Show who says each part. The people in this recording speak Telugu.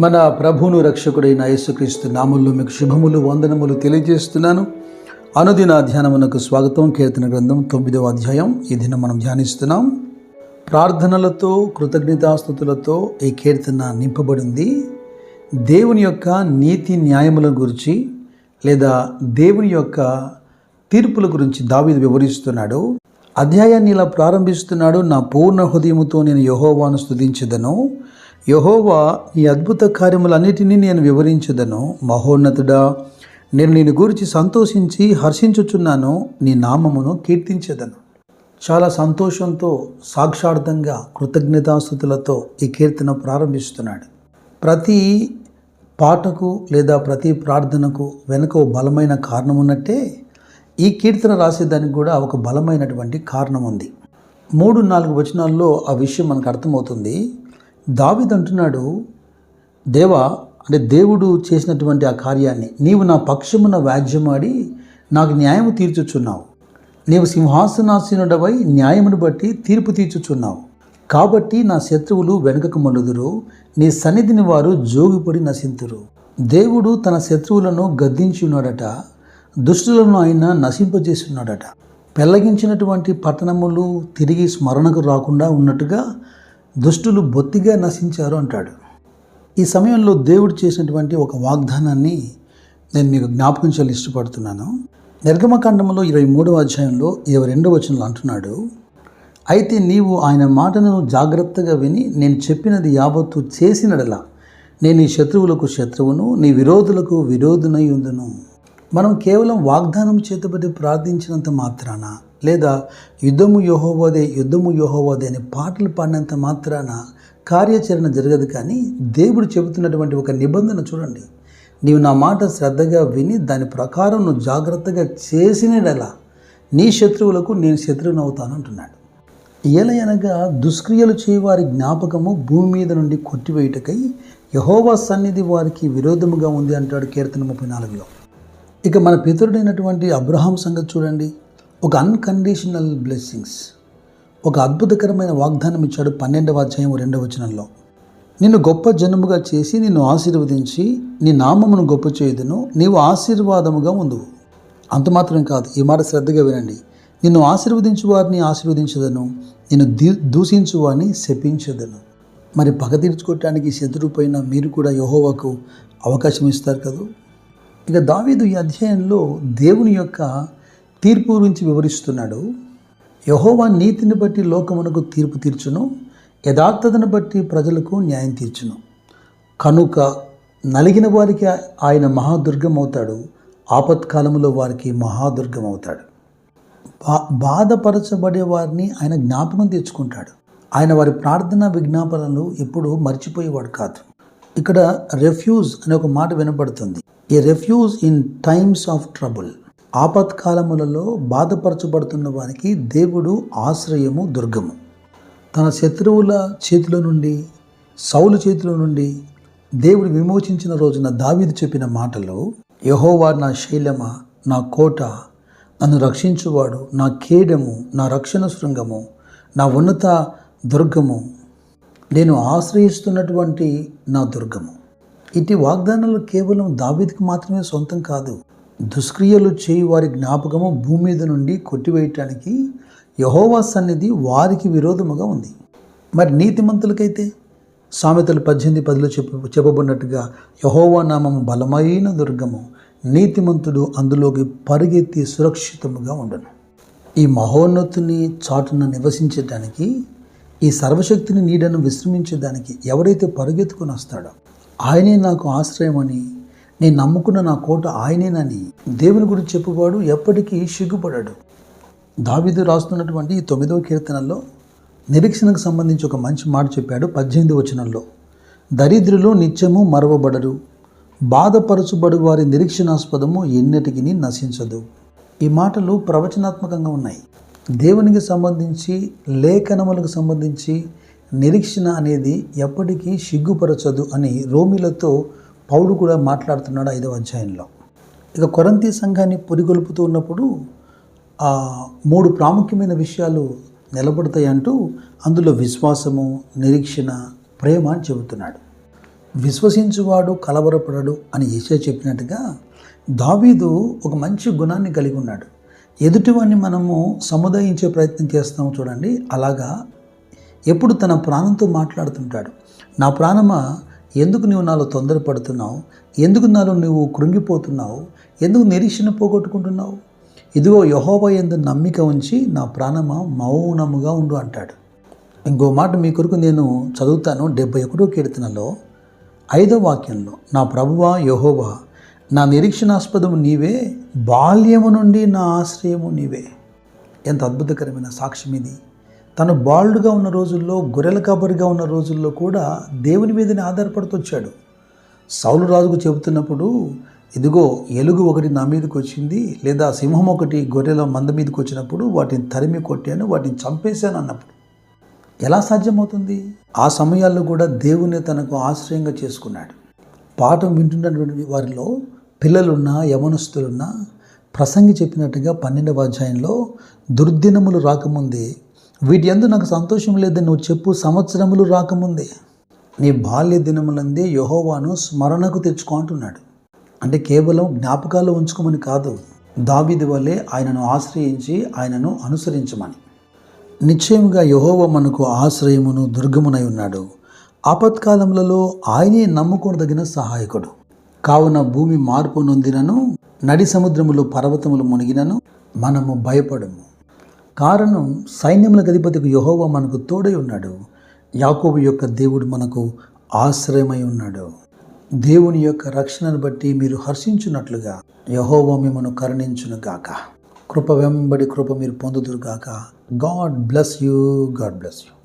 Speaker 1: మన ప్రభువును రక్షకుడైన యేసుక్రీస్తు నామంలో మీకు శుభములు వందనములు తెలియజేస్తున్నాను. అనుదిన ధ్యానమునకు స్వాగతం. కీర్తన గ్రంథం తొమ్మిదవ అధ్యాయం. ఈ దినం మనం ధ్యానిస్తున్నాం. ప్రార్థనలతో కృతజ్ఞతాస్థుతులతో ఈ కీర్తన నింపబడింది. దేవుని యొక్క నీతి న్యాయముల గురించి లేదా దేవుని యొక్క తీర్పుల గురించి దావీదు వివరిస్తున్నాడు. అధ్యాయాన్ని ఇలా ప్రారంభిస్తున్నాడు. నా పూర్ణ హృదయముతో నేను యహోవాను స్థుతించదను యహోవా నీ అద్భుత కార్యములన్నిటినీ నేను వివరించదను. మహోన్నతుడా నేను నేను గురించి సంతోషించి హర్షించుచున్నాను. నీ నామమును కీర్తించదను. చాలా సంతోషంతో సాక్షార్థంగా కృతజ్ఞతాస్థుతులతో ఈ కీర్తన ప్రారంభిస్తున్నాడు. ప్రతి పాటకు లేదా ప్రతి ప్రార్థనకు వెనుక ఓ బలమైన కారణం ఉన్నట్టే ఈ కీర్తన రాసేదానికి కూడా ఒక బలమైనటువంటి కారణం ఉంది మూడు నాలుగు వచనాల్లో ఆ విషయం మనకు అర్థమవుతుంది. దావిద్ అంటున్నాడు దేవా అంటే దేవుడు చేసినటువంటి ఆ కార్యాన్ని నీవు నా పక్షమున వ్యాజ్యమాడి నాకు న్యాయం తీర్చుచున్నావు. నీవు సింహాసనాసీనుడవై న్యాయమును బట్టి తీర్పు తీర్చుచున్నావు. కాబట్టి నా శత్రువులు వెనుకకు మలుదురు నీ సన్నిధిని వారు జోగిపడి నశింతురు. దేవుడు తన శత్రువులను గద్దించి ఉన్నాడట దుష్టులను ఆయన నశింపజేస్తున్నాడట. పెళ్ళగించినటువంటి పట్టణములు తిరిగి స్మరణకు రాకుండా ఉన్నట్టుగా దుష్టులు బొత్తిగా నశించారు అంటాడు. ఈ సమయంలో దేవుడు చేసినటువంటి ఒక వాగ్దానాన్ని నేను మీకు జ్ఞాపకం చేయాలి ఇష్టపడుతున్నాను. నిర్గమకాండంలో ఇరవై మూడవ అధ్యాయంలో ఇరవై రెండవ వచనంలో అంటున్నాడు అయితే నీవు ఆయన మాటను జాగ్రత్తగా విని నేను చెప్పినది యావత్తు చేసినడలా. నేను నీ శత్రువులకు శత్రువును నీ విరోధులకు విరోధునై ఉందును. మనం కేవలం వాగ్దానం చేతబడి ప్రార్థించినంత మాత్రాన లేదా యుద్ధము యోహోవదే యుద్ధము యోహోవదే అనే పాటలు పాడినంత మాత్రాన కార్యాచరణ జరగదు కానీ దేవుడు చెబుతున్నటువంటి ఒక నిబంధన చూడండి. నీవు నా మాట శ్రద్ధగా విని దాని ప్రకారం నువ్వు జాగ్రత్తగా చేసినడలా నీ శత్రువులకు నేను శత్రువుని అవుతాను అంటున్నాడు. ఏలయనగా దుష్క్రియలు చేయవారి జ్ఞాపకము భూమి మీద నుండి కొట్టివేయుటకై యహోవా సన్నిధి వారికి విరోధముగా ఉంది అంటాడు కీర్తన ముప్పై నాలుగులో. ఇక మన పితరుడైనటువంటి అబ్రహాం సంగతి చూడండి. ఒక అన్కండిషనల్ బ్లెస్సింగ్స్ ఒక అద్భుతకరమైన వాగ్దానం ఇచ్చాడు పన్నెండవ అధ్యాయం రెండవ వచనంలో. నిన్ను గొప్ప జనముగా చేసి నిన్ను ఆశీర్వదించి నీ నామమును గొప్ప చేయదును నీవు ఆశీర్వాదముగా ఉండు అంత మాత్రం కాదు ఈ మాట శ్రద్ధగా వినండి. నిన్ను ఆశీర్వదించు వారిని ఆశీర్వదించదను నిన్ను దీ దూషించు వారిని శపించదను. మరి పగ తీర్చుకోవటానికి శత్రుపైన మీరు కూడా యహోవాకు అవకాశం ఇస్తారు కదా? ఇక దావీదు ఈ అధ్యాయంలో దేవుని యొక్క తీర్పు గురించి వివరిస్తున్నాడు. యహోవా నీతిని బట్టి లోకమునకు తీర్పు తీర్చును. యథార్థతను బట్టి ప్రజలకు న్యాయం తీర్చును. కనుక నలిగిన వారికి ఆయన మహాదుర్గం అవుతాడు ఆపత్కాలంలో వారికి మహాదుర్గం అవుతాడు బా బాధపరచబడే వారిని ఆయన జ్ఞాపకం తెచ్చుకుంటాడు. ఆయన వారి ప్రార్థన విజ్ఞాపనలు ఎప్పుడు మర్చిపోయేవాడు కాదు. ఇక్కడ రెఫ్యూజ్ అనే ఒక మాట వినపడుతుంది ఈ refuge in times of trouble. ఆపత్కాలములలో బాధపరచబడుతున్న వారికి దేవుడు ఆశ్రయము దుర్గము. తన శత్రువుల చేతిలో నుండి సౌలు చేతిలో నుండి దేవుడు విమోచించిన రోజున దావీదు చెప్పిన మాటలు యహోవా నా శైలమ నా కోట నన్ను రక్షించువాడు నా కేడము నా రక్షణ శృంగము నా ఉన్నత దుర్గము. నేను ఆశ్రయిస్తున్నటువంటి నా దుర్గము. ఇటు వాగ్దానాలు కేవలం దావీదికి మాత్రమే సొంతం కాదు. దుష్క్రియలు చేయి వారి జ్ఞాపకము భూమి మీద నుండి కొట్టివేయటానికి యహోవా సన్నిధి వారికి విరోధముగా ఉంది. మరి నీతిమంతులకైతే? సామెతలు పద్దెనిమిది పదిలో చెప్ప చెప్పబడినట్టుగా యహోవా నామము బలమైన దుర్గము నీతిమంతుడు అందులోకి పరిగెత్తి సురక్షితముగా ఉండను. ఈ మహోన్నతుని చాటున నివసించడానికి ఈ సర్వశక్తిని నీడను విశ్రమించడానికి ఎవరైతే పరుగెత్తుకుని వస్తాడో ఆయనే నాకు ఆశ్రయమని నేను నమ్ముకున్న నా కోట ఆయనేనని దేవుని గురించి చెప్పువాడు ఎప్పటికీ సిగ్గుపడాడు. దావిదు రాస్తున్నటువంటి ఈ తొమ్మిదవ కీర్తనలో నిరీక్షణకు సంబంధించి ఒక మంచి మాట చెప్పాడు పద్దెనిమిది వచనంలో. దరిద్రులు నిత్యము మరవబడరు. బాధపరచుబడు వారి నిరీక్షణాస్పదము ఎన్నటికి నశించదు. ఈ మాటలు ప్రవచనాత్మకంగా ఉన్నాయి. దేవునికి సంబంధించి లేఖనములకు సంబంధించి నిరీక్షణ అనేది ఎప్పటికీ సిగ్గుపరచదు అని రోమిలతో పౌలు కూడా మాట్లాడుతున్నాడు ఐదవ అధ్యాయంలో. ఇక కొరంతి సంఘాన్ని పురిగొల్పుతూ ఉన్నప్పుడు ఆ మూడు ప్రాముఖ్యమైన విషయాలు నిలబడతాయి అంటూ అందులో విశ్వాసము నిరీక్షణ ప్రేమ అని చెబుతున్నాడు. విశ్వసించువాడు కలవరపడడు అని ఈశా చెప్పినట్టుగా దావీదు ఒక మంచి గుణాన్ని కలిగి ఉన్నాడు. ఎదుటివాడిని మనము సముదాయించే ప్రయత్నం చేస్తాము చూడండి. అలాగా ఎప్పుడు తన ప్రాణంతో మాట్లాడుతుంటాడు. నా ప్రాణమా? ఎందుకు నువ్వు నాలో తొందరపడుతున్నావు? ఎందుకు నాలో నువ్వు కృంగిపోతున్నావు? ఎందుకు నిరీక్షణ పోగొట్టుకుంటున్నావు? ఇదిగో యహోబా ఎందు నమ్మిక ఉంచి నా ప్రాణమ మౌనముగా ఉండు అంటాడు. ఇంకో మాట మీ కొరకు నేను చదువుతాను డెబ్బై ఒకటో కీర్తనలో ఐదో వాక్యంలో. నా ప్రభువా యహోబా నా నిరీక్షణాస్పదము నీవే బాల్యము నుండి నా ఆశ్రయము నీవే. ఎంత అద్భుతకరమైన సాక్ష్యం ఇది తను బాల్డ్గా ఉన్న రోజుల్లో గొర్రెల కాపరిగా ఉన్న రోజుల్లో కూడా దేవుని మీదనే ఆధారపడుతూ వచ్చాడు. సౌలు రాజుకు చెబుతున్నప్పుడు ఇదిగో ఎలుగు ఒకటి నా మీదకి వచ్చింది లేదా సింహం ఒకటి గొర్రెల మంద మీదకి వచ్చినప్పుడు వాటిని తరిమి కొట్టాను వాటిని చంపేశాను అన్నప్పుడు. ఎలా సాధ్యమవుతుంది? ఆ సమయాల్లో కూడా దేవుని తనకు ఆశ్రయంగా చేసుకున్నాడు. పాఠం వింటున్నటువంటి వారిలో పిల్లలున్నా యవనస్తులున్నా ప్రసంగి చెప్పినట్టుగా పన్నెండవ అధ్యాయంలో దుర్దినములు రాకముందే వీటి ఎందు నాకు సంతోషం లేదని నువ్వు చెప్పు సంవత్సరములు రాకముందే. నీ బాల్య దినములందే యహోవాను స్మరణకు తెచ్చుకో అంటున్నాడు. అంటే కేవలం జ్ఞాపకాలు ఉంచుకోమని కాదు దావిది వల్లే ఆయనను ఆశ్రయించి ఆయనను అనుసరించమని. నిశ్చయముగా యహోవ మనకు ఆశ్రయమును దుర్గమునై ఉన్నాడు. ఆపత్కాలములలో ఆయనే నమ్ముకోదగిన సహాయకుడు. కావున భూమి మార్పు నొందినను నడి సముద్రములో పర్వతములు మునిగినను మనము భయపడము. కారణం సైన్యముల అధిపతికి యహోవ మనకు తోడై ఉన్నాడు. యాకోబు యొక్క దేవుడు మనకు ఆశ్రయమై ఉన్నాడు. దేవుని యొక్క రక్షణను బట్టి మీరు హర్షించున్నట్లుగా యహోవ మిమ్మను కరుణించును గాక. కృప వెంబడి కృప మీరు పొందుదురుగాక God bless you God bless you.